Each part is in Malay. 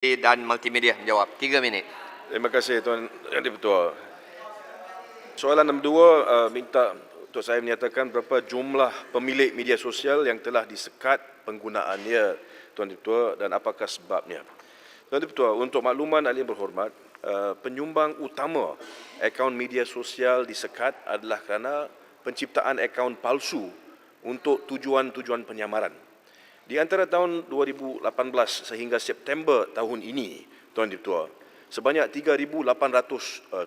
dan Multimedia menjawab. Tiga minit. Terima kasih Tuan Yang Di-Pertua. Soalan nombor dua uh, minta untuk saya menyatakan berapa jumlah pemilik media sosial yang telah disekat penggunaannya Tuan Di-Pertua dan apakah sebabnya. Tuan Di-Pertua, untuk makluman ahli berhormat, uh, penyumbang utama akaun media sosial disekat adalah kerana penciptaan akaun palsu untuk tujuan-tujuan penyamaran. Di antara tahun 2018 sehingga September tahun ini, Tuan Ditua, sebanyak 3,877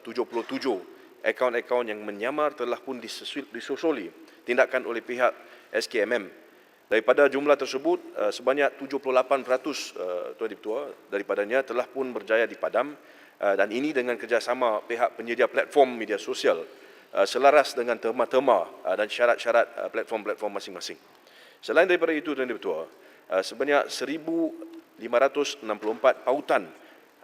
akaun-akaun yang menyamar telah pun disusuli tindakan oleh pihak SKMM. Daripada jumlah tersebut, eh, sebanyak 78% eh, Tuan Ditua daripadanya telah pun berjaya dipadam eh, dan ini dengan kerjasama pihak penyedia platform media sosial selaras dengan terma-terma dan syarat-syarat platform-platform masing-masing. Selain daripada itu, Tuan Ketua, uh, sebanyak 1,564 pautan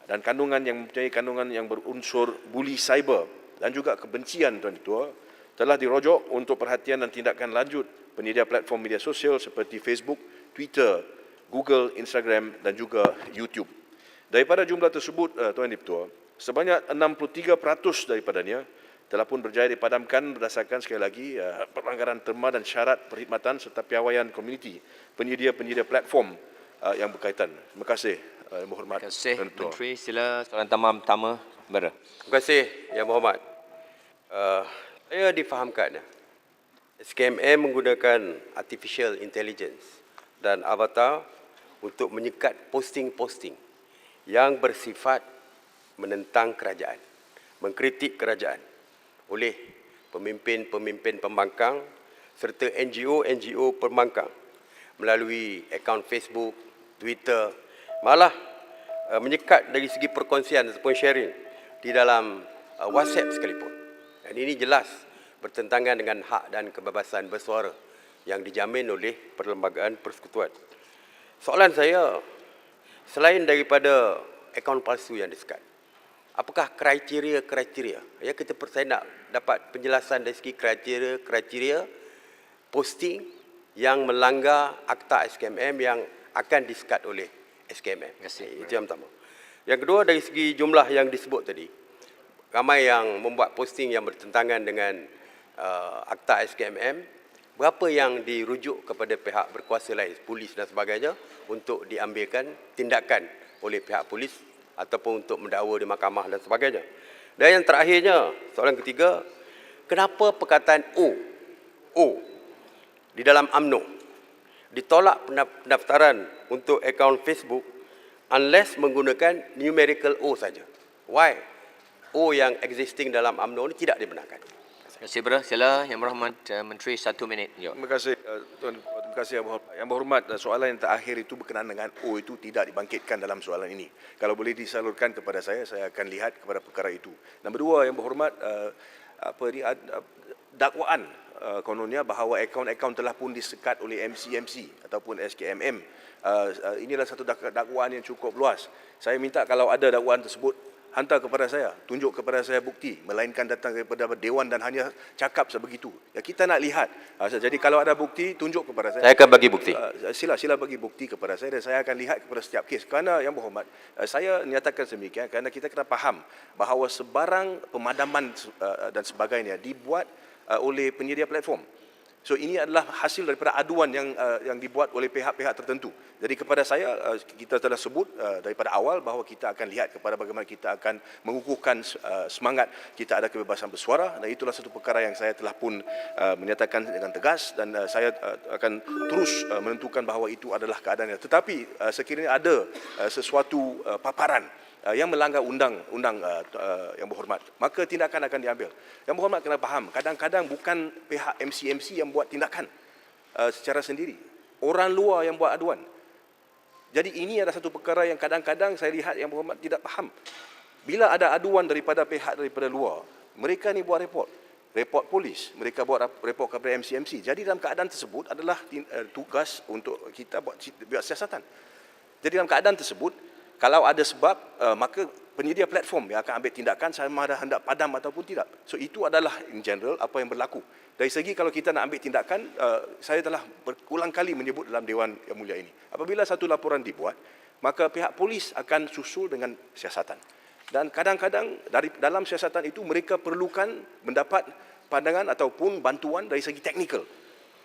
dan kandungan yang mempunyai kandungan yang berunsur bully cyber dan juga kebencian, Tuan Ketua, telah dirojok untuk perhatian dan tindakan lanjut penyedia platform media sosial seperti Facebook, Twitter, Google, Instagram dan juga YouTube. Daripada jumlah tersebut, uh, Tuan Ketua, sebanyak 63% daripadanya telah pun berjaya dipadamkan berdasarkan sekali lagi uh, pelanggaran terma dan syarat perkhidmatan serta piawaian komuniti penyedia-penyedia platform uh, yang berkaitan. Terima kasih, uh, Yang Berhormat. Terima kasih Ketua. Menteri. Sila soalan tambahan pertama. Bara. Terima kasih Yang Berhormat. Uh, saya difahamkan SKMM menggunakan artificial intelligence dan avatar untuk menyekat posting-posting yang bersifat menentang kerajaan, mengkritik kerajaan oleh pemimpin-pemimpin pembangkang serta NGO-NGO pembangkang melalui akaun Facebook, Twitter, malah uh, menyekat dari segi perkongsian ataupun sharing di dalam uh, WhatsApp sekalipun. Dan ini jelas bertentangan dengan hak dan kebebasan bersuara yang dijamin oleh Perlembagaan Persekutuan. Soalan saya, selain daripada akaun palsu yang disekat, apakah kriteria-kriteria? Ya kita saya nak dapat penjelasan dari segi kriteria-kriteria posting yang melanggar akta SKMM yang akan disekat oleh SKMM. Terima kasih. Itu yang pertama. Yang kedua dari segi jumlah yang disebut tadi, ramai yang membuat posting yang bertentangan dengan uh, akta SKMM, berapa yang dirujuk kepada pihak berkuasa lain, polis dan sebagainya untuk diambilkan tindakan oleh pihak polis ataupun untuk mendakwa di mahkamah dan sebagainya. Dan yang terakhirnya, soalan ketiga, kenapa perkataan O, O di dalam AMNO ditolak pendaf- pendaftaran untuk akaun Facebook unless menggunakan numerical O saja. Why? O yang existing dalam AMNO ini tidak dibenarkan. Terima kasih, Bara. Sila Yang Berhormat uh, Menteri satu minit. Terima kasih uh, Tuan kasih Yang Berhormat. Soalan yang terakhir itu berkenaan dengan O itu tidak dibangkitkan dalam soalan ini. Kalau boleh disalurkan kepada saya saya akan lihat kepada perkara itu. Nombor dua Yang Berhormat uh, apa ni uh, dakwaan uh, kononnya bahawa akaun-akaun telah pun disekat oleh MCMC ataupun SKMM. Inilah satu dak- dakwaan yang cukup luas. Saya minta kalau ada dakwaan tersebut hantar kepada saya, tunjuk kepada saya bukti, melainkan datang daripada dewan dan hanya cakap sebegitu. Ya kita nak lihat. Ah, Jadi kalau ada bukti, tunjuk kepada saya. Saya akan bagi bukti. Uh, sila sila bagi bukti kepada saya dan saya akan lihat kepada setiap kes. Kerana yang berhormat, saya nyatakan sedemikian kerana kita kena faham bahawa sebarang pemadaman dan sebagainya dibuat oleh penyedia platform. So ini adalah hasil daripada aduan yang uh, yang dibuat oleh pihak-pihak tertentu. Jadi kepada saya uh, kita telah sebut uh, daripada awal bahawa kita akan lihat kepada bagaimana kita akan mengukuhkan uh, semangat kita ada kebebasan bersuara dan itulah satu perkara yang saya telah pun uh, menyatakan dengan tegas dan uh, saya uh, akan terus uh, menentukan bahawa itu adalah keadaannya. Tetapi uh, sekiranya ada uh, sesuatu uh, paparan uh, yang melanggar undang-undang uh, uh, yang berhormat, maka tindakan akan diambil. Yang berhormat kena faham, kadang-kadang bukan pihak MCMC yang buat tindakan uh, secara sendiri. Orang luar yang buat aduan. Jadi ini adalah satu perkara yang kadang-kadang saya lihat yang berhormat tidak faham. Bila ada aduan daripada pihak daripada luar, mereka ni buat report. Report polis, mereka buat report kepada MCMC. Jadi dalam keadaan tersebut adalah tugas untuk kita buat, buat siasatan. Jadi dalam keadaan tersebut, kalau ada sebab, uh, maka penyedia platform yang akan ambil tindakan sama ada hendak padam ataupun tidak. So itu adalah in general apa yang berlaku. Dari segi kalau kita nak ambil tindakan, uh, saya telah berulang kali menyebut dalam Dewan Yang Mulia ini. Apabila satu laporan dibuat, maka pihak polis akan susul dengan siasatan. Dan kadang-kadang dari dalam siasatan itu mereka perlukan mendapat pandangan ataupun bantuan dari segi teknikal.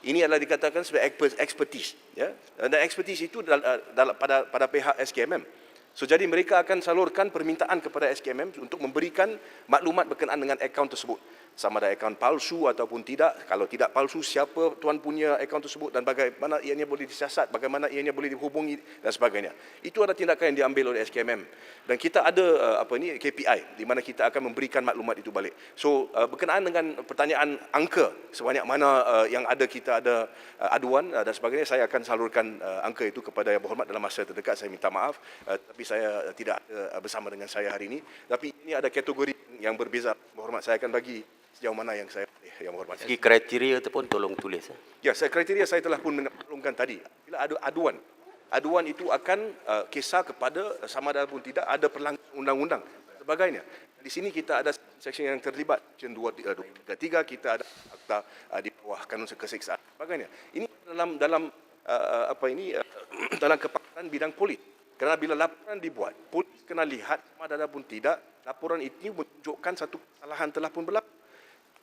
Ini adalah dikatakan sebagai expert- expertise, ya. Dan expertise itu dal- dalam pada pada pihak SKMM. So jadi mereka akan salurkan permintaan kepada SKMM untuk memberikan maklumat berkenaan dengan akaun tersebut. Sama ada akaun palsu ataupun tidak. Kalau tidak palsu, siapa tuan punya akaun tersebut dan bagaimana ianya boleh disiasat, bagaimana ianya boleh dihubungi dan sebagainya. Itu adalah tindakan yang diambil oleh SKMM. Dan kita ada uh, apa ni KPI di mana kita akan memberikan maklumat itu balik. So uh, berkenaan dengan pertanyaan angka sebanyak mana uh, yang ada kita ada aduan dan sebagainya saya akan salurkan angka itu kepada yang berhormat dalam masa terdekat saya minta maaf tapi saya tidak bersama dengan saya hari ini tapi ini ada kategori yang berbeza berhormat saya akan bagi sejauh mana yang saya boleh yang berhormat Segi kriteria tu pun tolong tulis. eh. Ya, saya kriteria saya telah pun maklumkan tadi. Bila ada aduan, aduan itu akan uh, kisah kepada sama ada pun tidak ada perlanggaran undang-undang dan sebagainya. Di sini kita ada section yang terlibat, section 2 3 kita ada akta uh, di bawah kanun keseksaan sebagainya. Ini dalam dalam uh, apa ini uh, dalam kepakaran bidang polis. Kerana bila laporan dibuat, polis kena lihat sama ada pun tidak laporan itu menunjukkan satu kesalahan telah pun berlaku.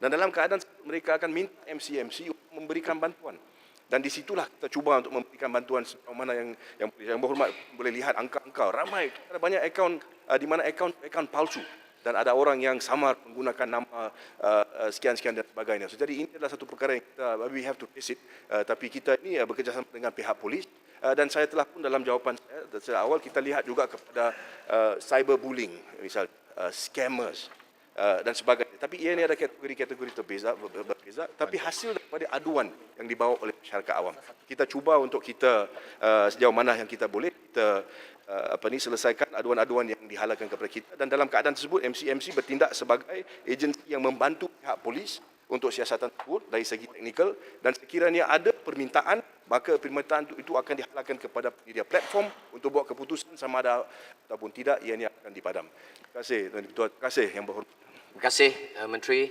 Dan dalam keadaan mereka akan minta MCMC untuk memberikan bantuan. Dan di situlah kita cuba untuk memberikan bantuan sejauh mana yang yang, yang berhormat boleh lihat angka-angka ramai ada banyak akaun uh, di mana akaun akaun palsu dan ada orang yang samar menggunakan nama uh, uh, sekian-sekian dan sebagainya. So, jadi ini adalah satu perkara yang kita we have to face it. Uh, tapi kita ini uh, bekerjasama dengan pihak polis uh, dan saya telah pun dalam jawapan saya sejak awal kita lihat juga kepada uh, cyberbullying misal uh, scammers uh, dan sebagainya. Tapi ia ini ada kategori-kategori terbeza, ber- ber- berbeza. Tapi hasil daripada aduan yang dibawa oleh masyarakat awam. Kita cuba untuk kita uh, sejauh mana yang kita boleh kita uh, apa ni selesaikan aduan-aduan yang dihalalkan kepada kita dan dalam keadaan tersebut MCMC bertindak sebagai agensi yang membantu pihak polis untuk siasatan tersebut dari segi teknikal dan sekiranya ada permintaan maka permintaan itu, akan dihalalkan kepada penyedia platform untuk buat keputusan sama ada ataupun tidak ianya akan dipadam. Terima kasih Tuan Ketua. Terima kasih yang berhormat. Terima kasih uh, Menteri.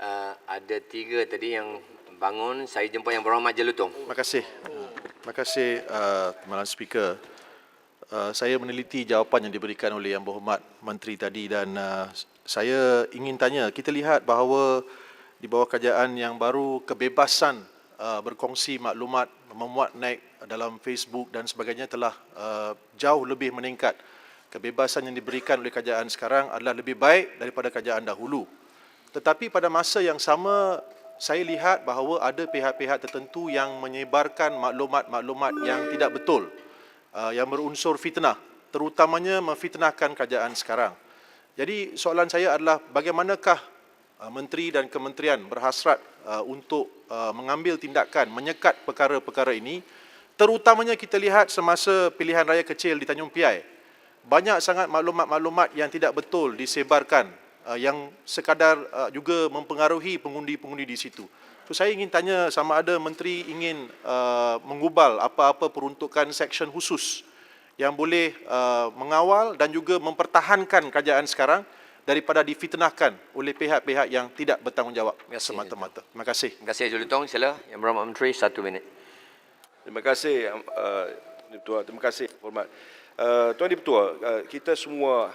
Uh, ada tiga tadi yang bangun. Saya jumpa yang berhormat Jelutong. Terima kasih. Terima kasih uh, Malam Speaker. Uh, saya meneliti jawapan yang diberikan oleh Yang Berhormat Menteri tadi dan uh, saya ingin tanya, kita lihat bahawa di bawah kerajaan yang baru kebebasan uh, berkongsi maklumat memuat naik dalam Facebook dan sebagainya telah uh, jauh lebih meningkat. Kebebasan yang diberikan oleh kerajaan sekarang adalah lebih baik daripada kerajaan dahulu. Tetapi pada masa yang sama saya lihat bahawa ada pihak-pihak tertentu yang menyebarkan maklumat-maklumat yang tidak betul uh, yang berunsur fitnah terutamanya memfitnahkan kerajaan sekarang. Jadi soalan saya adalah bagaimanakah menteri dan kementerian berhasrat uh, untuk uh, mengambil tindakan menyekat perkara-perkara ini terutamanya kita lihat semasa pilihan raya kecil di Tanjung Piai banyak sangat maklumat-maklumat yang tidak betul disebarkan yang sekadar juga mempengaruhi pengundi-pengundi di situ. So saya ingin tanya sama ada menteri ingin mengubal apa-apa peruntukan seksyen khusus yang boleh mengawal dan juga mempertahankan kerajaan sekarang daripada difitnahkan oleh pihak-pihak yang tidak bertanggungjawab semata-mata. Terima kasih. Terima kasih Jelutong. Sila yang berhormat Menteri satu minit. Terima kasih uh, Tuan Ketua. Terima kasih hormat. Uh, Tuan Ketua, uh, kita semua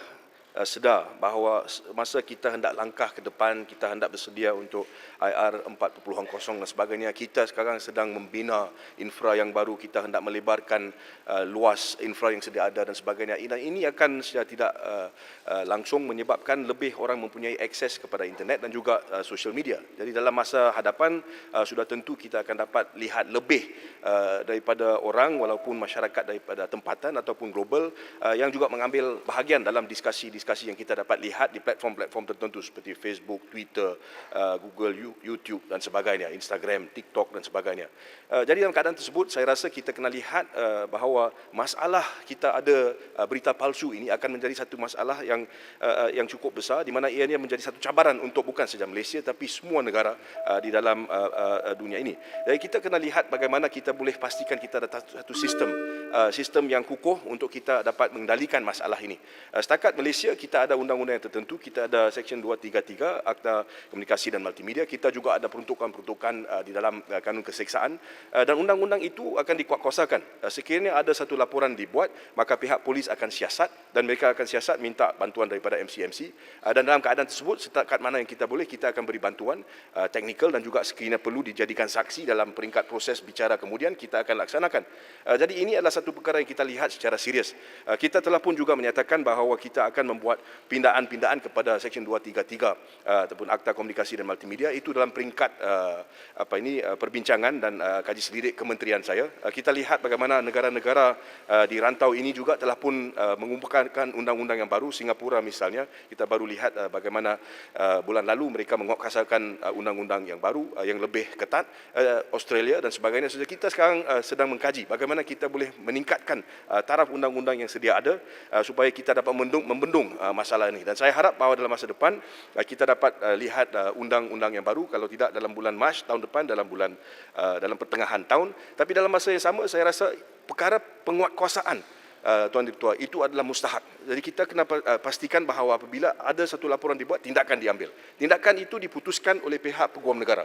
uh, sedar bahawa masa kita hendak langkah ke depan, kita hendak bersedia untuk IR 4.0 dan sebagainya, kita sekarang sedang membina infra yang baru, kita hendak melebarkan uh, luas infra yang sedia ada dan sebagainya. Dan ini akan secara tidak uh, uh, langsung menyebabkan lebih orang mempunyai akses kepada internet dan juga uh, social media. Jadi dalam masa hadapan uh, sudah tentu kita akan dapat lihat lebih uh, daripada orang walaupun masyarakat daripada tempatan ataupun global uh, yang juga mengambil bahagian dalam diskusi-diskusi yang kita dapat lihat di platform-platform tertentu seperti Facebook, Twitter, uh, Google, You- YouTube dan sebagainya, Instagram, TikTok dan sebagainya. Uh, jadi dalam keadaan tersebut saya rasa kita kena lihat uh, bahawa masalah kita ada uh, berita palsu ini akan menjadi satu masalah yang uh, yang cukup besar di mana ianya menjadi satu cabaran untuk bukan saja Malaysia tapi semua negara uh, di dalam uh, uh, dunia ini. Jadi kita kena lihat bagaimana kita boleh pastikan kita ada satu satu sistem uh, sistem yang kukuh untuk kita dapat mengendalikan masalah ini. Uh, setakat Malaysia kita ada undang-undang yang tertentu, kita ada Seksyen 233 Akta Komunikasi dan Multimedia, kita juga ada peruntukan-peruntukan uh, di dalam uh, kanun keseksaan uh, dan undang-undang itu akan dikuatkuasakan. Uh, sekiranya ada satu laporan dibuat, maka pihak polis akan siasat dan mereka akan siasat minta bantuan daripada MCMC uh, dan dalam keadaan tersebut setakat mana yang kita boleh kita akan beri bantuan uh, teknikal dan juga sekiranya perlu dijadikan saksi dalam peringkat proses bicara kemudian kita akan laksanakan. Uh, jadi ini adalah satu perkara yang kita lihat secara serius. Uh, kita telah pun juga menyatakan bahawa kita akan membuat pindaan-pindaan kepada Seksyen 233 uh, ataupun Akta Komunikasi dan Multimedia itu dalam peringkat uh, apa ini uh, perbincangan dan uh, kaji selidik kementerian saya. Uh, kita lihat bagaimana negara-negara uh, di rantau ini juga telah pun uh, mengumpulkan undang-undang yang baru Singapura misalnya kita baru lihat uh, bagaimana uh, bulan lalu mereka menguatkuasakan uh, undang-undang yang baru uh, yang lebih ketat uh, Australia dan sebagainya. So, kita sekarang uh, sedang mengkaji bagaimana kita boleh meningkatkan uh, taraf undang-undang yang sedia ada uh, supaya kita dapat membendung, membendung uh, masalah ini. Dan saya harap bahawa dalam masa depan uh, kita dapat uh, lihat uh, undang-undang yang baru kalau tidak dalam bulan Mac tahun depan dalam bulan uh, dalam pertengahan tahun. Tapi dalam masa yang sama saya rasa perkara penguatkuasaan uh, Tuan Ketua itu adalah mustahak. Jadi kita kena uh, pastikan bahawa apabila ada satu laporan dibuat tindakan diambil. Tindakan itu diputuskan oleh pihak peguam negara.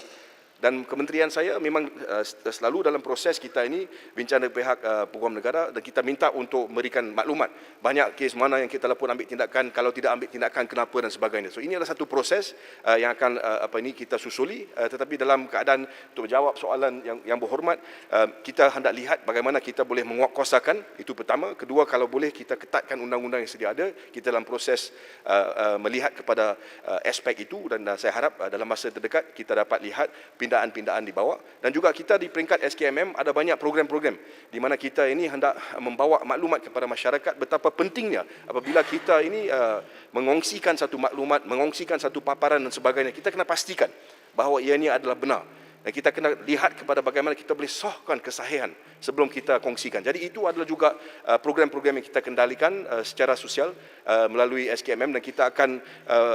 Dan kementerian saya memang uh, selalu dalam proses kita ini bincang dengan pihak uh, peguam negara dan kita minta untuk memberikan maklumat. Banyak kes mana yang kita lapor ambil tindakan kalau tidak ambil tindakan kenapa dan sebagainya. So ini adalah satu proses uh, yang akan uh, apa ini kita susuli. Uh, tetapi dalam keadaan untuk menjawab soalan yang yang berhormat uh, kita hendak lihat bagaimana kita boleh menguatkuasakan. Itu pertama. Kedua kalau boleh kita ketatkan undang-undang yang sedia ada kita dalam proses uh, uh, melihat kepada uh, aspek itu. Dan uh, saya harap uh, dalam masa terdekat kita dapat lihat pindaan-pindaan dibawa dan juga kita di peringkat SKMM ada banyak program-program di mana kita ini hendak membawa maklumat kepada masyarakat betapa pentingnya apabila kita ini uh, mengongsikan satu maklumat, mengongsikan satu paparan dan sebagainya. Kita kena pastikan bahawa ia ini adalah benar dan kita kena lihat kepada bagaimana kita boleh sahkan kesahihan sebelum kita kongsikan. Jadi itu adalah juga uh, program-program yang kita kendalikan uh, secara sosial uh, melalui SKMM dan kita akan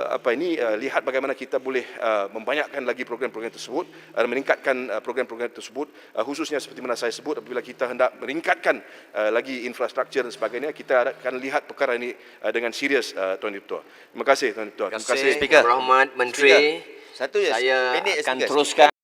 apa ini lihat bagaimana kita boleh membanyakkan lagi program-program tersebut uh, meningkatkan program-program tersebut khususnya seperti mana saya sebut apabila kita hendak meningkatkan lagi infrastruktur dan sebagainya kita akan lihat perkara ini dengan serius Tuan Ketua. Terima kasih Tuan Ketua. Terima kasih Speaker. Berhormat Menteri. Satu je, Saya akan speaker. teruskan